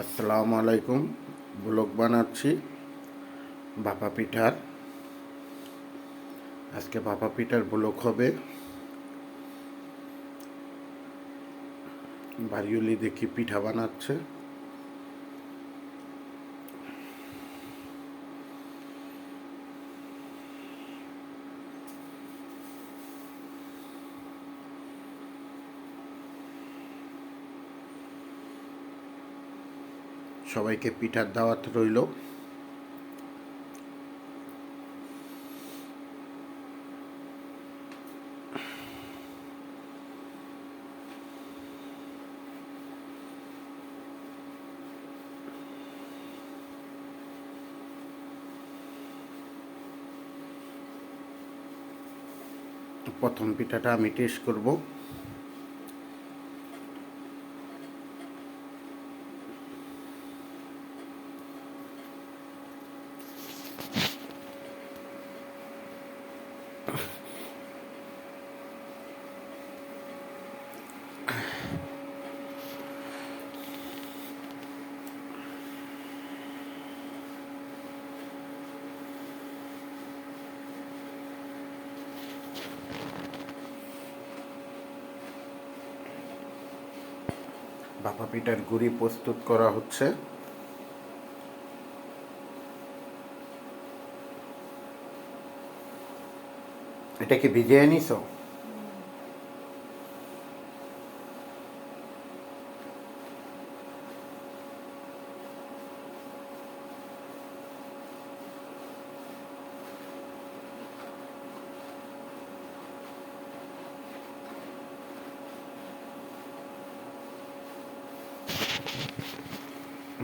আসসালামু আলাইকুম, ব্লগ বানাচ্ছি ভাপা পিঠার। আজকে ভাপা পিঠার ব্লগ হবে। বাড়িওলি দেখি পিঠা বানাচ্ছে। সবাইকে পিঠার দাওয়াত রইল। প্রথম পিঠাটা আমি টেস্ট করব। ভাপা পিঠার গুড়ি প্রস্তুত করা হচ্ছে। এটা কি ভিজিয়ে নিছো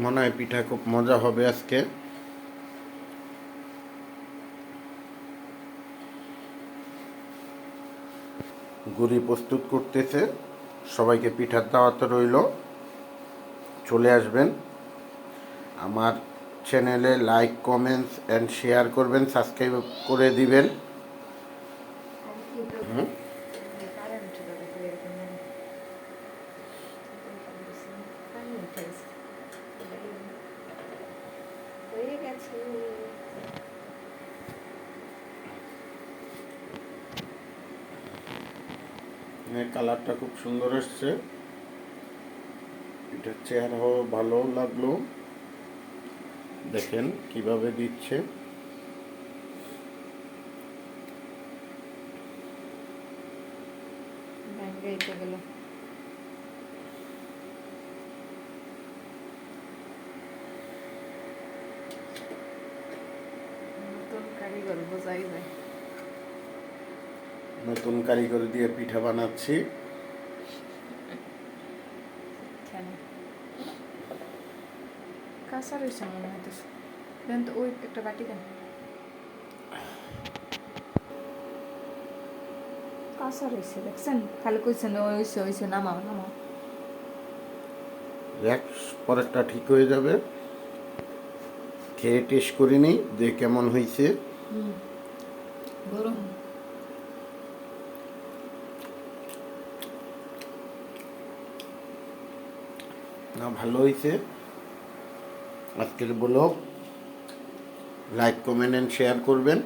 মনে হয় পিঠা খুব মজা হবে আজকে। গুড়ি প্রস্তুত করতেছে। সবাইকে পিঠার দাওয়াত রইল। চলে আসবেন। আমার চ্যানেলে লাইক কমেন্টস অ্যান্ড শেয়ার করবেন সাবস্ক্রাইব করে দিবেন। হুম? হয়ে। কালারটা খুব সুন্দর এসছে। এটার চেহারাও ভালো লাগল। দেখেন কীভাবে দিচ্ছে। কারিগর বোঝাই যায়। নতুন কারিগর দিয়ে পিঠা বানাচ্ছি। কেন? কাঁচা রয়েছে মনে হইতেছে। দেন তো ওই একটা বাটি দেন। কাঁচা রয়েছে দেখছেন? খালি কইছেন ওইছে ওইছে নামাও নামাও। এক পরেরটা ঠিক হয়ে যাবে। খেয়ে টেস্ট করে নিই যে কেমন হয়েছে গরম। না ভালো হয়েছে আজকের blog like comment and share করবেন।